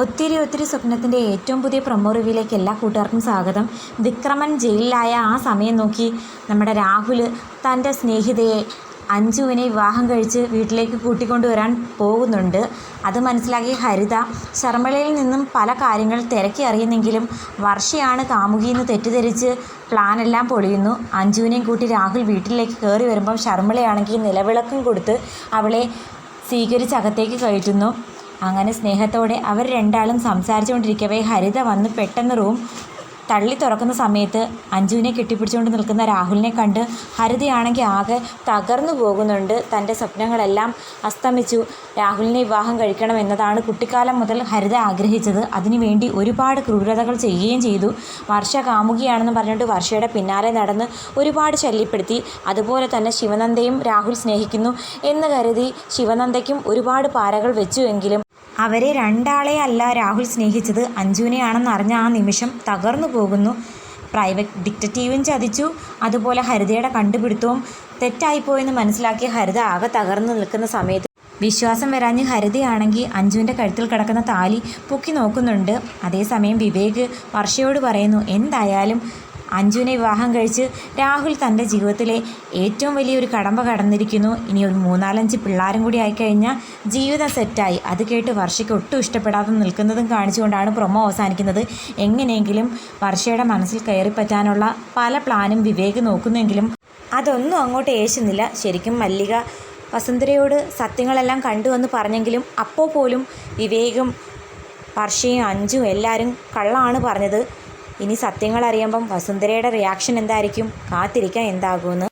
ഒത്തിരി ഒത്തിരി സ്വപ്നത്തിന്റെ ഏറ്റവും പുതിയ പ്രൊമോ റിവ്യൂയിലേക്ക് എല്ലാ കൂട്ടുകാർക്കും സ്വാഗതം. വിക്രമൻ ജയിലിലായ ആ സമയം നോക്കി നമ്മുടെ രാഹുൽ തന്റെ സ്നേഹിതയെ അഞ്ജുവിനെ വിവാഹം കഴിച്ച് വീട്ടിലേക്ക് കൂട്ടിക്കൊണ്ടുവരാൻ പോകുന്നുണ്ട്. അത് മനസ്സിലാക്കി ഹരിത ശർമ്മളയിൽ നിന്നും പല കാര്യങ്ങൾ തിരക്കി അറിയുന്നെങ്കിലും വർഷയാണ് കാമുകിയെന്ന് തെറ്റിദ്ധരിച്ച് പ്ലാനെല്ലാം പൊളിയുന്നു. അഞ്ജുവിനെയും കൂട്ടി രാഹുൽ വീട്ടിലേക്ക് കയറി വരുമ്പം ശർമ്മളയാണെങ്കിൽ നിലവിളക്കും കൊടുത്ത് അവളെ സ്വീകരിച്ച് അകത്തേക്ക് കയറ്റുന്നു. അങ്ങനെ സ്നേഹത്തോടെ അവർ രണ്ടാളും സംസാരിച്ചുകൊണ്ടിരിക്കവേ ഹരിത വന്ന് പെട്ടെന്ന് റൂം തള്ളി തുറക്കുന്ന സമയത്ത് അഞ്ജുവിനെ കെട്ടിപ്പിടിച്ചുകൊണ്ട് നിൽക്കുന്ന രാഹുലിനെ കണ്ട് ഹരിതയാണെങ്കിൽ ആകെ തകർന്നു പോകുന്നുണ്ട്. തന്റെ സ്വപ്നങ്ങളെല്ലാം അസ്തമിച്ചു. രാഹുലിനെ വിവാഹം കഴിക്കണം എന്നതാണ് കുട്ടിക്കാലം മുതൽ ഹരിത ആഗ്രഹിച്ചത്. അതിനുവേണ്ടി ഒരുപാട് ക്രൂരതകൾ ചെയ്യുകയും ചെയ്തു. വർഷ കാമുകിയാണെന്ന് പറഞ്ഞിട്ട് വർഷയുടെ പിന്നാലെ നടന്ന് ഒരുപാട് ശല്യപ്പെടുത്തി. അതുപോലെ തന്നെ ശിവനന്ദയും രാഹുൽ സ്നേഹിക്കുന്നു എന്ന് കരുതി ശിവനന്ദയ്ക്കും ഒരുപാട് പാരകൾ വെച്ചുവെങ്കിലും അവരെ രണ്ടാളെ അല്ല രാഹുൽ സ്നേഹിച്ചത് അഞ്ജുവിനെയാണെന്ന് അറിഞ്ഞ ആ നിമിഷം തകർന്നു പോകുന്നു. പ്രൈവറ്റ് ഡിറ്റക്റ്റീവും ചതിച്ചു. അതുപോലെ ഹരിതയുടെ കണ്ടുപിടുത്തവും തെറ്റായിപ്പോയെന്ന് മനസ്സിലാക്കി ഹരിത ആകെ തകർന്നു നിൽക്കുന്ന സമയത്ത് വിശ്വാസം വരാഞ്ഞ് ഹരിതയാണെങ്കിൽ അഞ്ജുവിന്റെ കഴുത്തിൽ കിടക്കുന്ന താലി പൊക്കി നോക്കുന്നുണ്ട്. അതേസമയം വിവേക് വർഷയോട് പറയുന്നു എന്തായാലും അഞ്ജുവിനെ വിവാഹം കഴിച്ച് രാഹുൽ തന്റെ ജീവിതത്തിലെ ഏറ്റവും വലിയൊരു കടമ്പ കടന്നിരിക്കുന്നു. ഇനി ഒരു മൂന്നാലഞ്ച് പിള്ളേരും കൂടി ആയിക്കഴിഞ്ഞാൽ ജീവിതം സെറ്റായി. അത് കേട്ട് വർഷയ്ക്ക് ഒട്ടും ഇഷ്ടപ്പെടാതെ നിൽക്കുന്നതും കാണിച്ചുകൊണ്ടാണ് പ്രൊമോ അവസാനിക്കുന്നത്. എങ്ങനെയെങ്കിലും വർഷയുടെ മനസ്സിൽ കയറിപ്പറ്റാനുള്ള പല പ്ലാനും വിവേക് നോക്കുന്നെങ്കിലും അതൊന്നും അങ്ങോട്ട് ഏശുന്നില്ല. ശരിക്കും മല്ലിക വസുന്ധരയോട് സത്യങ്ങളെല്ലാം കണ്ടുവന്ന് പറഞ്ഞെങ്കിലും അപ്പോൾ പോലും വിവേകും വർഷയും അഞ്ചും എല്ലാവരും കള്ളാണ് പറഞ്ഞത്. ഇനി സത്യങ്ങൾ അറിയുമ്പം വസുന്ധരയുടെ റിയാക്ഷൻ എന്തായിരിക്കും? കാത്തിരിക്കാൻ എന്താകുമെന്ന്